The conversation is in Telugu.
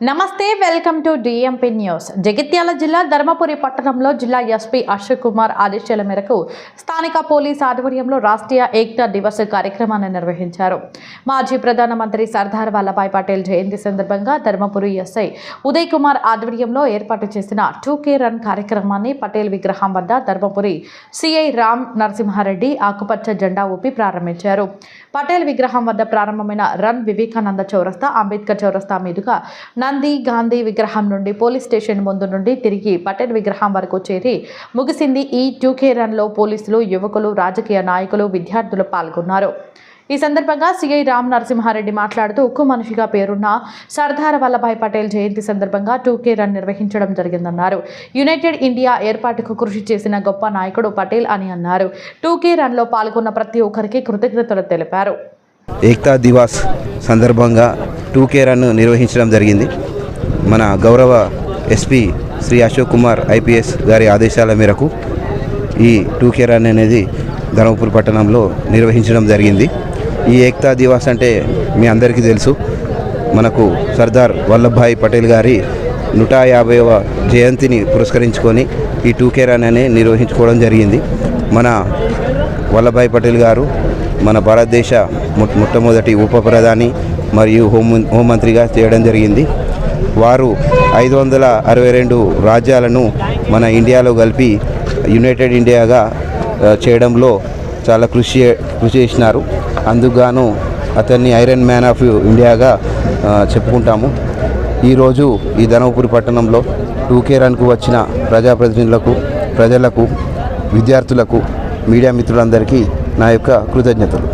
నమస్తే welcome to DMP news Jagtial జిల్లా ధర్మపురి పట్టణంలో జిల్లా ఎస్పీ అశోక్ కుమార్ ఆదేశాల మేరకు స్థానిక పోలీస్ ఆధ్వర్యంలో రాష్ట్రీయ ఏక్తా దివస్ కార్యక్రమాన్ని నిర్వహించారు. మాజీ ప్రధానమంత్రి సర్దార్ వల్లభాయ్ పటేల్ జయంతి సందర్భంగా ధర్మపురి ఎస్ఐ ఉదయ్ కుమార్ ఆధ్వర్యంలో ఏర్పాటు చేసిన టూ కే రన్ కార్యక్రమాన్ని పటేల్ విగ్రహం వద్ద ధర్మపురి సిఐ రామ్ నరసింహారెడ్డి ఆకుపచ్చ జెండా ఊపి ప్రారంభించారు. పటేల్ విగ్రహం వద్ద ప్రారంభమైన రన్ వివేకానంద చౌరస్తా అంబేద్కర్ చౌరస్తా మీదుగా నంది గాంధీ విగ్రహం నుండి పోలీస్ స్టేషన్ ముందు నుండి తిరిగి పటేల్ విగ్రహం వరకు చేరి ముగిసింది ఈ టూకే రన్లో పోలీసులు యువకులు రాజకీయ నాయకులు విద్యార్థులు పాల్గొన్నారు. ఈ సందర్భంగా సిఐ రామ్ నరసింహారెడ్డి మాట్లాడుతూ ఉక్కు మనిషిగా పేరున్న సర్దార్ వల్లభాయ్ పటేల్ జయంతి సందర్భంగా టూకే రన్ నిర్వహించడం జరిగిందన్నారు. యునైటెడ్ ఇండియా ఏర్పాటుకు కృషి చేసిన గొప్ప నాయకుడు పటేల్ అని అన్నారు. టూకే రన్లో పాల్గొన్న ప్రతి ఒక్కరికి కృతజ్ఞతలు తెలిపారు. ఏక్తా దివాస్ సందర్భంగా టూ కే రన్ నిర్వహించడం జరిగింది. మన గౌరవ ఎస్పీ శ్రీ అశోక్ కుమార్ ఐపీఎస్ గారి ఆదేశాల మేరకు ఈ టూ కే రన్ అనేది ధర్మపురి పట్టణంలో నిర్వహించడం జరిగింది. ఈ ఏక్తా దివాస్ అంటే మీ అందరికీ తెలుసు. మనకు సర్దార్ వల్లభాయ్ పటేల్ గారి నూట యాభైవ జయంతిని పురస్కరించుకొని ఈ టూ కే రన్ అనే నిర్వహించుకోవడం జరిగింది. మన వల్లభాయ్ పటేల్ గారు మన భారతదేశ మొ- మొట్టమొదటి ఉప ప్రధాని మరియు హోం హోంమంత్రిగా చేయడం జరిగింది. వారు ఐదు వందల అరవై రెండు రాజ్యాలను మన ఇండియాలో కలిపి యునైటెడ్ ఇండియాగా చేయడంలో చాలా కృషి కృషి చేసినారు. అందుకుగాను అతన్ని ఐరన్ మ్యాన్ ఆఫ్ ఇండియాగా చెప్పుకుంటాము. ఈరోజు ఈ ధనవపురి పట్టణంలో టూకే రన్కు వచ్చిన ప్రజాప్రతినిధులకు ప్రజలకు విద్యార్థులకు మీడియా మిత్రులందరికీ నా యొక్క కృతజ్ఞతలు.